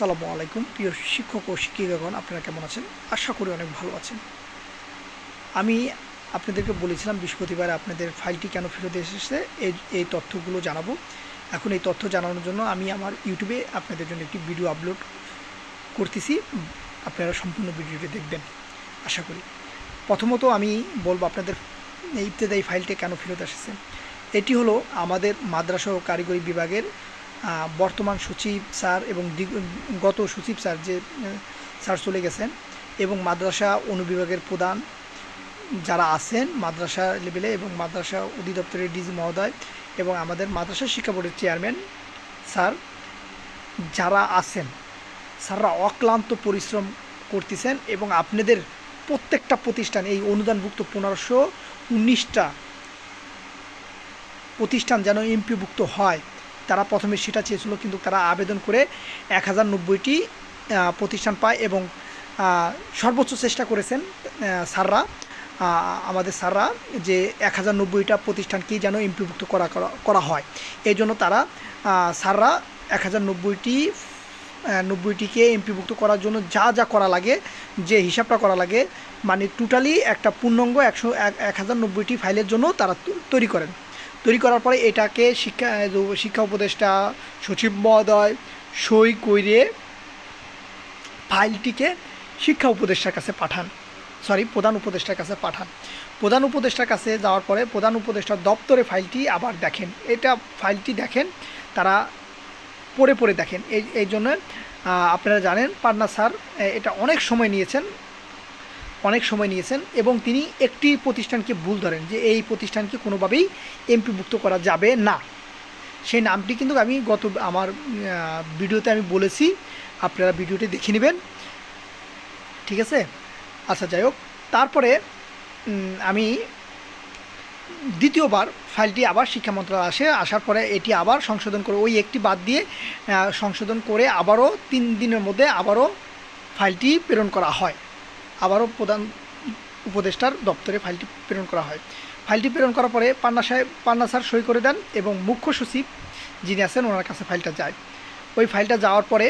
আসসালামু আলাইকুম। প্রিয় শিক্ষক ও শিক্ষিকাগণ, আপনারা কেমন আছেন? আশা করি অনেক ভালো আছেন। আমি আপনাদেরকে বলেছিলাম, বৃহস্পতিবার আপনাদের ফাইলটি কেন ফেরত এসেছে, এই এই তথ্যগুলো জানাব। এখন এই তথ্য জানানোর জন্য আমি আমার ইউটিউবে আপনাদের জন্য একটি ভিডিও আপলোড করতেছি। আপনারা সম্পূর্ণ ভিডিওটি দেখবেন, আশা করি। প্রথমত আমি বলব আপনাদের এই ফাইলটি কেন ফেরত এসেছে। এটি হলো আমাদের মাদ্রাসা ও কারিগরি বিভাগের বর্তমান সচিব স্যার এবং গত সচিব স্যার যে স্যার চলে গেছেন এবং মাদ্রাসা অনুবিভাগের প্রধান যারা আছেন মাদ্রাসা লেভেলে এবং মাদ্রাসা অধিদপ্তরের ডিজি মহোদয় এবং আমাদের মাদ্রাসা শিক্ষা বোর্ডের চেয়ারম্যান স্যার যারা আছেন, স্যাররা অক্লান্ত পরিশ্রম করতেছেন এবং আপনাদের প্রত্যেকটা প্রতিষ্ঠান, এই অনুদানভুক্ত পনেরোশো উনিশটা প্রতিষ্ঠান যেন এমপিভুক্ত হয়। তারা প্রথমে সেটা চেয়েছিল কিন্তু তারা আবেদন করে এক হাজার নব্বইটি প্রতিষ্ঠান পায় এবং সর্বোচ্চ চেষ্টা করেছেন আহ, স্যাররা আমাদের স্যাররা যে এক হাজার নব্বইটা প্রতিষ্ঠানকেই যেন এমপিভুক্ত করা করা- হয়। এই জন্য তারা আহ, স্যাররা এক হাজার নব্বইটি নব্বইটিকে এমপিভুক্ত করার জন্য যা যা করা লাগে যে হিসাবটা করা লাগে মানে টোটালি একটা পূর্ণাঙ্গ একশো এক- এক হাজার নব্বইটি ফাইলের জন্য তারা তৈরি করেন। তৈরি করার পরে এটাকে শিক্ষা শিক্ষা উপদেষ্টা সচিব মহোদয় সই কইরে ফাইলটিকে শিক্ষা উপদেষ্টার কাছে পাঠান। সরি, প্রধান উপদেষ্টার কাছে পাঠান। প্রধান উপদেষ্টার কাছে যাওয়ার পরে প্রধান উপদেষ্টার দপ্তরে ফাইলটি আবার দেখেন। এটা ফাইলটি দেখেন, তারা পড়ে পড়ে দেখেন। এই এই জন্য আপনারা জানেন, পান্না স্যার এটা অনেক সময় নিয়েছেন। অনেক সময় নিয়েছেন এবং তিনি একটি প্রতিষ্ঠানকে ভুল ধরেন যে এই প্রতিষ্ঠানকে কোনোভাবেই এমপিভুক্ত করা যাবে না। সেই নামটি কিন্তু আমি গত আমার ভিডিওতে আমি বলেছি, আপনারা ভিডিওটি দেখে নেবেন। ঠিক আছে? আচ্ছা যাই হোক। তারপরে আমি দ্বিতীয়বার ফাইলটি আবার শিক্ষা মন্ত্রণালয় আসে, আসার পরে এটি আবার সংশোধন করে, ওই একটি বাদ দিয়ে সংশোধন করে আবারও তিন দিনের মধ্যে আবারও ফাইলটি প্রেরণ করা হয়। আবারও প্রধান উপদেষ্টার দপ্তরে ফাইলটি প্রেরণ করা হয়। ফাইলটি প্রেরণ করার পরে পান্না সাহেব, পান্না স্যার সই করে দেন এবং মুখ্য সচিব যিনি আছেন, ওনার কাছে ফাইলটা যায়। ওই ফাইলটা যাওয়ার পরে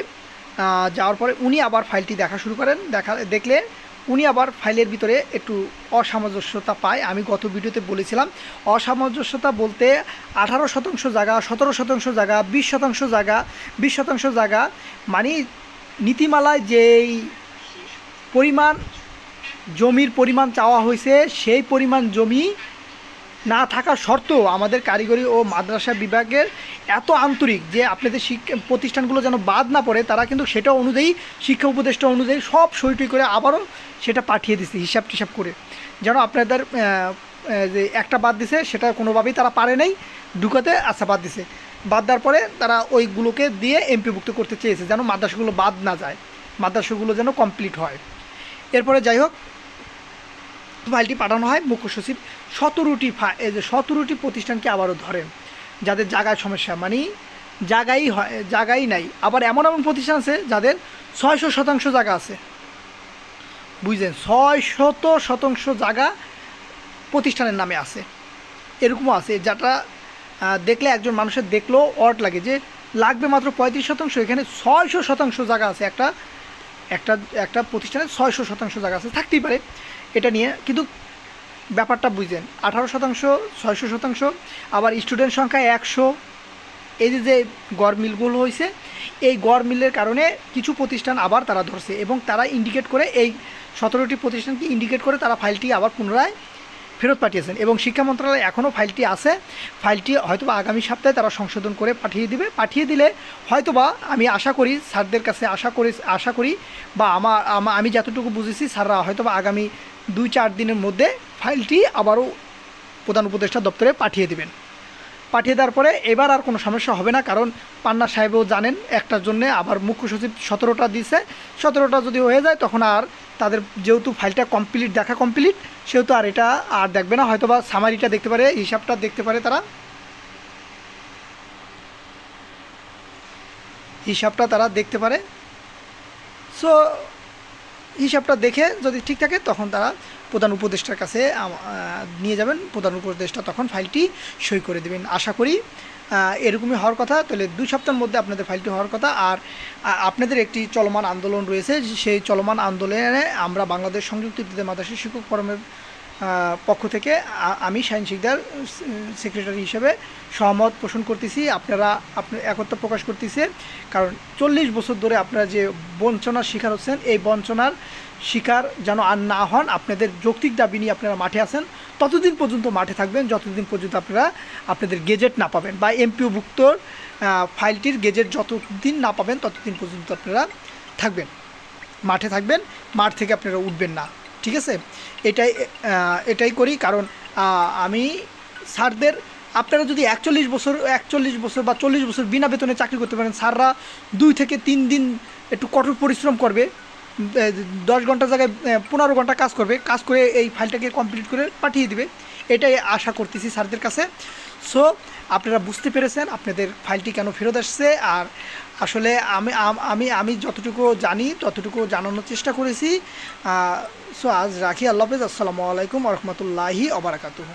যাওয়ার পরে উনি আবার ফাইলটি দেখা শুরু করেন, দেখা, দেখলে উনি আবার ফাইলের ভিতরে একটু অসামঞ্জস্যতা পায়। আমি গত ভিডিওতে বলেছিলাম, অসামঞ্জস্যতা বলতে আঠারো শতাংশ জায়গা, সতেরো শতাংশ জায়গা, বিশ শতাংশ জায়গা, বিশ শতাংশ জায়গা মানে নীতিমালায় যেই পরিমাণ জমির পরিমাণ চাওয়া হয়েছে, সেই পরিমাণ জমি না থাকা সত্ত্বেও আমাদের কারিগরি ও মাদ্রাসা বিভাগের এত আন্তরিক যে আপনাদের শিক্ষা প্রতিষ্ঠানগুলো যেন বাদ না পড়ে, তারা কিন্তু সেটা অনুযায়ী, শিক্ষা উপদেষ্টা অনুযায়ী সব সইটই করে আবারও সেটা পাঠিয়ে দিছে, হিসাব টিসাব করে। যেন আপনাদের যে একটা বাদ দিছে, সেটা কোনোভাবেই তারা পারে নাই, ঢুকাতে আচ্ছা বাদ দিছে। বাদ দেওয়ার পরে তারা ওইগুলোকে দিয়ে এমপিভুক্ত করতে চেয়েছে, যেন মাদ্রাসাগুলো বাদ না যায়, মাদ্রাসাগুলো যেন কমপ্লিট হয়। এরপরে যাই হোক ফাইলটি পাঠানো হয় মুখ্য সচিব সতেরোটি ফা সতেরোটি প্রতিষ্ঠানকে আবারও ধরেন, যাদের জায়গায় সমস্যা মানে জায়গাই হয়, জায়গাই নাই। আবার এমন এমন প্রতিষ্ঠান আছে যাদের ছয়শো শতাংশ জায়গা আছে। বুঝলেন? ছয় শত শতাংশ জায়গা প্রতিষ্ঠানের নামে আছে। এরকমও আছে। যেটা দেখলে একজন মানুষের দেখলেও অড লাগে যে লাগবে মাত্র পঁয়ত্রিশ শতাংশ, এখানে ছয়শো শতাংশ জায়গা আছে। একটা একটা একটা প্রতিষ্ঠানে ছয়শো শতাংশ জায়গা আছে। থাকতেই পারে। এটা নিয়ে, কিন্তু ব্যাপারটা বুঝলেন আঠারো শতাংশ, ছয়শো শতাংশ, আবার স্টুডেন্ট সংখ্যা একশো। এই যে যে গড় মিলগুলো হয়েছে, এই গড় মিলের কারণে কিছু প্রতিষ্ঠান আবার তারা ধরছে এবং তারা ইন্ডিকেট করে, এই সতেরোটি প্রতিষ্ঠানকে ইন্ডিকেট করে তারা ফাইলটি আবার পুনরায় ফেরত পাঠিয়েছেন। এবং শিক্ষা মন্ত্রণালয় এখনও ফাইলটি আছে। ফাইলটি হয়তোবা আগামী সপ্তাহে তারা সংশোধন করে পাঠিয়ে দিবে। পাঠিয়ে দিলে হয়তোবা আমি আশা করি, স্যারদের কাছে আশা করি আশা করি বা আমার, আমি যতটুকু বুঝেছি, স্যাররা হয়তোবা আগামী দুই চার দিনের মধ্যে ফাইলটি আবারও প্রধান উপদেষ্টা দপ্তরে পাঠিয়ে দিবেন। পাঠিয়ে দেওয়ার পরে এবার আর কোনো সমস্যা হবে না, কারণ পান্না সাহেবও জানেন একটার জন্য আবার মুখ্য সচিব সতেরোটা দিছে সতেরোটা যদি হয়ে যায় তখন আর তাদের যেহেতু ফাইলটা কমপ্লিট দেখা কমপ্লিট সেহেতু আর এটা আর দেখবে না হয়তো বা সামারিটা দেখতে পারে, হিসাবটা দেখতে পারে তারা। হিসাবটা তারা দেখতে পারে। সো হিসাবটা দেখে যদি ঠিক থাকে, তখন তারা প্রধান উপদেষ্টার কাছে নিয়ে যাবেন। প্রধান উপদেষ্টা তখন ফাইলটি সই করে দেবেন। আশা করি এরকমই হওয়ার কথা। তাহলে দুই সপ্তাহের মধ্যে আপনাদের ফাইলটি হওয়ার কথা। আর আপনাদের একটি চলমান আন্দোলন রয়েছে। সেই চলমান আন্দোলনে আমরা বাংলাদেশ সংযুক্ত ইত্যাদি মাদ্রাসা শিক্ষক ফোরামের পক্ষ থেকে আমি শাহিন শিকদার সেক্রেটারি হিসেবে সহমত পোষণ করতেছি। আপনারা আপনার একত্র প্রকাশ করতেছে। কারণ চল্লিশ বছর ধরে আপনারা যে বঞ্চনার শিকার হচ্ছেন, এই বঞ্চনার শিকার যেন আর না হন, আপনাদের যৌক্তিক দাবি নিয়ে আপনারা মাঠে আসেন ততদিন পর্যন্ত মাঠে থাকবেন, যতদিন পর্যন্ত আপনারা আপনাদের গেজেট না পাবেন বা এমপিওভুক্ত ফাইলটির গেজেট যতদিন না পাবেন, ততদিন পর্যন্ত আপনারা থাকবেন। মাঠে থাকবেন, মাঠ থেকে আপনারা উঠবেন না। ঠিক আছে? এটাই এটাই করি কারণ আমি স্যারদের, আপনারা যদি একচল্লিশ বছর একচল্লিশ বছর বা চল্লিশ বছর বিনা বেতনে চাকরি করতে পারেন, স্যাররা দুই থেকে তিন দিন একটু কঠোর পরিশ্রম করবে দশ ঘণ্টা জায়গায় পনেরো ঘণ্টা কাজ করবে, কাজ করে এই ফাইলটাকে কমপ্লিট করে পাঠিয়ে দিবে। এটাই আশা করতেছি স্যারদের কাছে। সো, আপনারা বুঝতে পেরেছেন আপনাদের ফাইলটি কেন ফেরত আসছে আর আসলে আমি আমি আমি যতটুকু জানি, ততটুকু জানানোর চেষ্টা করেছি। সো, আজ রাখি। আল্লাহ হাফেজ। আসসালামু আলাইকুম রহমতুল্লাহি অবরাকাতুহ